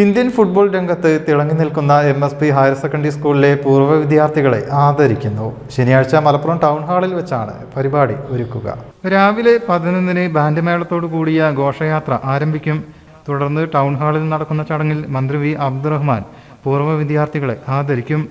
Indian football രംഗത്ത് തിളങ്ങി നിൽക്കുന്ന M S P higher secondary സ്കൂളിലെ പൂർവ വിദ്യാർത്ഥികളെ ആദരിക്കുന്നു. ശനിയാഴ്ച മലപ്പുറം ടൗൺ ഹാളിൽ വെച്ചാണ് പരിപാടി ഒരുക്കുക. രാവിലെ പതിനൊന്നിന് ബാൻഡ് മേളത്തോടു കൂടിയ ഘോഷയാത്ര ആരംഭിക്കും. തുടർന്ന് ടൗൺ ഹാളിൽ നടക്കുന്ന ചടങ്ങിൽ മന്ത്രി വി അബ്ദുറഹ്മാൻ പൂർവ വിദ്യാർത്ഥികളെ ആദരിക്കും.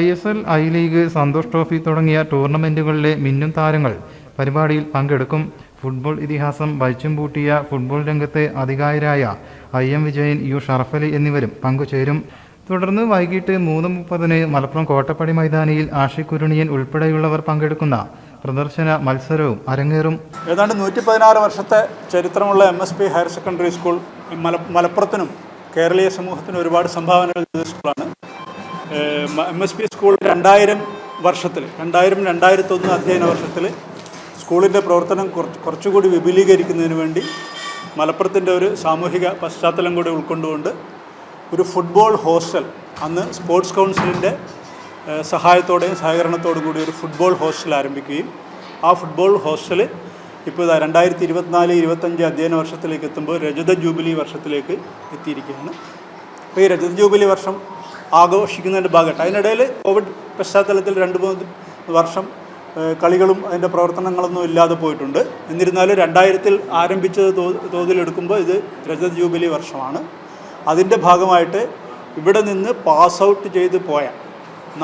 I S L I league Santosh trophy തുടങ്ങിയ ടൂർണമെന്റുകളിലെ മിന്നും താരങ്ങൾ പരിപാടിയിൽ പങ്കെടുക്കും. ഫുട്ബോൾ ഇതിഹാസം വലിച്ചും പൂട്ടിയ ഫുട്ബോൾ രംഗത്തെ അധികായരായ I M Vijayan U Sharafali എന്നിവരും പങ്കുചേരും. തുടർന്ന് വൈകിട്ട് മൂന്ന് മുപ്പതിന് മലപ്പുറം കോട്ടപ്പടി മൈതാനിയിൽ ആഷി കുരുണിയൻ ഉൾപ്പെടെയുള്ളവർ പങ്കെടുക്കുന്ന പ്രദർശന മത്സരവും അരങ്ങേറും. ഏതാണ്ട് നൂറ്റി പതിനാറ് വർഷത്തെ ചരിത്രമുള്ള M S P higher secondary school മലപ്പുറത്തിനും കേരളീയ സമൂഹത്തിനും ഒരുപാട് സംഭാവനകൾ ചെയ്ത സ്കൂളാണ്. എം എസ് പി സ്കൂൾ രണ്ടായിരം വർഷത്തിൽ രണ്ടായിരം രണ്ടായിരത്തൊന്ന് അധ്യയന വർഷത്തിൽ സ്കൂളിന്റെ പ്രവർത്തനം കുറച്ച് കുറച്ചുകൂടി വിപുലീകരിക്കുന്നതിന് വേണ്ടി മലപ്പുറത്തിന്റെ ഒരു സാമൂഹിക പശ്ചാത്തലം കൂടി ഉൾക്കൊണ്ടുകൊണ്ട് ഒരു ഫുട്ബോൾ ഹോസ്റ്റൽ അന്ന് സ്പോർട്സ് കൗൺസിലിന്റെ സഹായത്തോടെയും സഹകരണത്തോടും കൂടി ഒരു ഫുട്ബോൾ ഹോസ്റ്റൽ ആരംഭിക്കുകയും ആ ഫുട്ബോൾ ഹോസ്റ്റൽ ഇപ്പോൾ രണ്ടായിരത്തി ഇരുപത്തിനാല് ഇരുപത്തഞ്ച് അധ്യയന വർഷത്തിലേക്ക് എത്തുമ്പോൾ രജത ജൂബിലി വർഷത്തിലേക്ക് എത്തിയിരിക്കുകയാണ്. അപ്പോൾ ഈ രജത ജൂബിലി വർഷം ആഘോഷിക്കുന്നതിന്റെ ഭാഗമായിട്ട് അതിനിടയിൽ കോവിഡ് പശ്ചാത്തലത്തിൽ രണ്ട് മൂന്ന് വർഷം കളികളും അതിന്റെ പ്രവർത്തനങ്ങളൊന്നും ഇല്ലാതെ പോയിട്ടുണ്ട്. എന്നിരുന്നാലും രണ്ടായിരത്തിൽ ആരംഭിച്ചത് തോതിലെടുക്കുമ്പോൾ ഇത് രജത ജൂബിലി വർഷമാണ്. അതിന്റെ ഭാഗമായിട്ട് ഇവിടെ നിന്ന് പാസ് ഔട്ട് ചെയ്ത് പോയ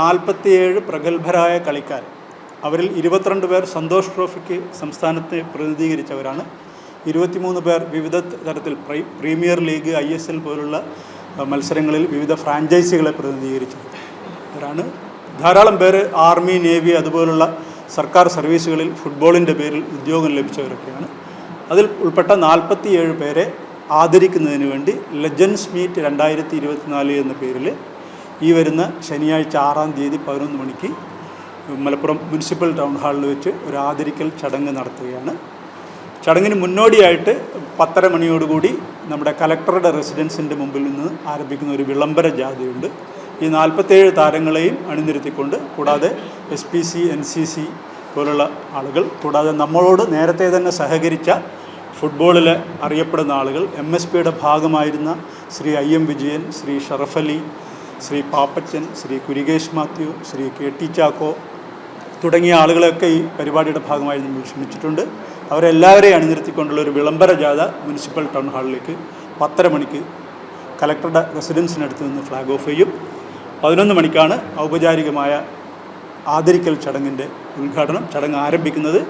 നാൽപ്പത്തിയേഴ് പ്രഗത്ഭരായ കളിക്കാർ അവരിൽ ഇരുപത്തിരണ്ട് പേർ സന്തോഷ് ട്രോഫിക്ക് സംസ്ഥാനത്തെ പ്രതിനിധീകരിച്ചവരാണ്. ഇരുപത്തിമൂന്ന് പേർ വിവിധ തരത്തിൽ പ്രൈ premier league I S L പോലുള്ള മത്സരങ്ങളിൽ വിവിധ ഫ്രാഞ്ചൈസികളെ പ്രതിനിധീകരിച്ചത് അവരാണ് ധാരാളം പേര് ആർമി നേവി അതുപോലുള്ള സർക്കാർ സർവീസുകളിൽ ഫുട്ബോളിന്റെ പേരിൽ ഉദ്യോഗം ലഭിച്ചവരൊക്കെയാണ്. അതിൽ ഉൾപ്പെട്ട നാൽപ്പത്തിയേഴ് പേരെ ആദരിക്കുന്നതിന് വേണ്ടി ലെജൻസ് മീറ്റ് രണ്ടായിരത്തി ഇരുപത്തിനാല് എന്ന പേരിൽ ഈ വരുന്ന ശനിയാഴ്ച ആറാം തീയതി പതിനൊന്ന് മണിക്ക് മലപ്പുറം മുനിസിപ്പൽ ടൗൺ ഹാളിൽ വെച്ച് ഒരു ആദരിക്കൽ ചടങ്ങ് നടത്തുകയാണ്. ചടങ്ങിന് മുന്നോടിയായിട്ട് പത്തര മണിയോടുകൂടി നമ്മുടെ കലക്ടറുടെ റെസിഡൻസിന്റെ മുമ്പിൽ നിന്ന് ആരംഭിക്കുന്ന ഒരു വിളംബര ജാഥയുണ്ട്. ഈ നാൽപ്പത്തേഴ് താരങ്ങളെയും അണിനിരത്തിക്കൊണ്ട് കൂടാതെ S P C N C C പോലുള്ള ആളുകൾ. കൂടാതെ നമ്മളോട് നേരത്തെ തന്നെ സഹകരിച്ച ഫുട്ബോളിൽ അറിയപ്പെടുന്ന ആളുകൾ. എം എസ് പിയുടെ ഭാഗമായിരുന്ന Shri I M Vijayan Shri Sharafali Shri Pappachan Shri Kurikesh Mathew Shri K T Chacko തുടങ്ങിയ ആളുകളെയൊക്കെ ഈ പരിപാടിയുടെ ഭാഗമായി നമ്മൾ ക്ഷണിച്ചിട്ടുണ്ട്. അവരെല്ലാവരെയും അണിനിരത്തിക്കൊണ്ടുള്ള ഒരു വിളംബര ജാഥ മുനിസിപ്പൽ ടൗൺ ഹാളിലേക്ക് പത്തര മണിക്ക് കലക്ടറുടെ റെസിഡൻസിനടുത്ത് നിന്ന് ഫ്ലാഗ് ഓഫ് ചെയ്യും. പതിനൊന്ന് മണിക്കാണ് ഔപചാരികമായ ആദരിക്കൽ ചടങ്ങിന്റെ ഉദ്ഘാടനം ചടങ്ങ് ആരംഭിക്കുന്നത്.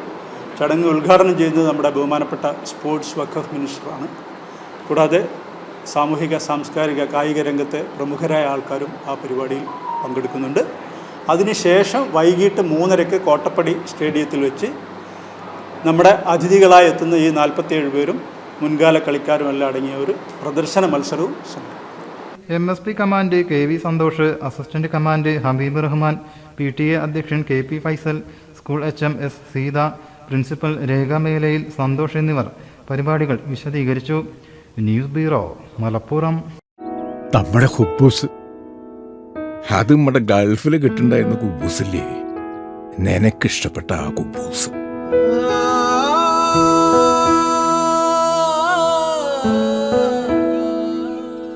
ചടങ്ങ് ഉദ്ഘാടനം ചെയ്യുന്നത് നമ്മുടെ ബഹുമാനപ്പെട്ട സ്പോർട്സ് വഖഫ് മിനിസ്റ്ററാണ് കൂടാതെ സാമൂഹിക സാംസ്കാരിക കായിക രംഗത്തെ പ്രമുഖരായ ആൾക്കാരും ആ പരിപാടിയിൽ പങ്കെടുക്കുന്നുണ്ട്. അതിനുശേഷം വൈകിട്ട് മൂന്നരയ്ക്ക് കോട്ടപ്പടി സ്റ്റേഡിയത്തിൽ വെച്ച് നമ്മുടെ അതിഥികളായി എത്തുന്ന ഈ നാൽപ്പത്തിയേഴ് പേരും മുൻകാല കളിക്കാരും എല്ലാം അടങ്ങിയ ഒരു പ്രദർശന മത്സരവും സംഘടിപ്പിക്കും. M S P command K V Santosh assistant command Habeeb Rahman P T A അധ്യക്ഷൻ K P Faisal school H M S Seetha principal Rekha Melayil Santosh എന്നിവർ പരിപാടികൾ വിശദീകരിച്ചു. News bureau Malappuram. നമ്മുടെ ഹുബൂസ് അത് നമ്മുടെ ഗൾഫിൽ കിട്ടുണ്ടായിരുന്ന കുബൂസില്ലേ? നിനക്കിഷ്ടപ്പെട്ട ആ കുബൂസ്.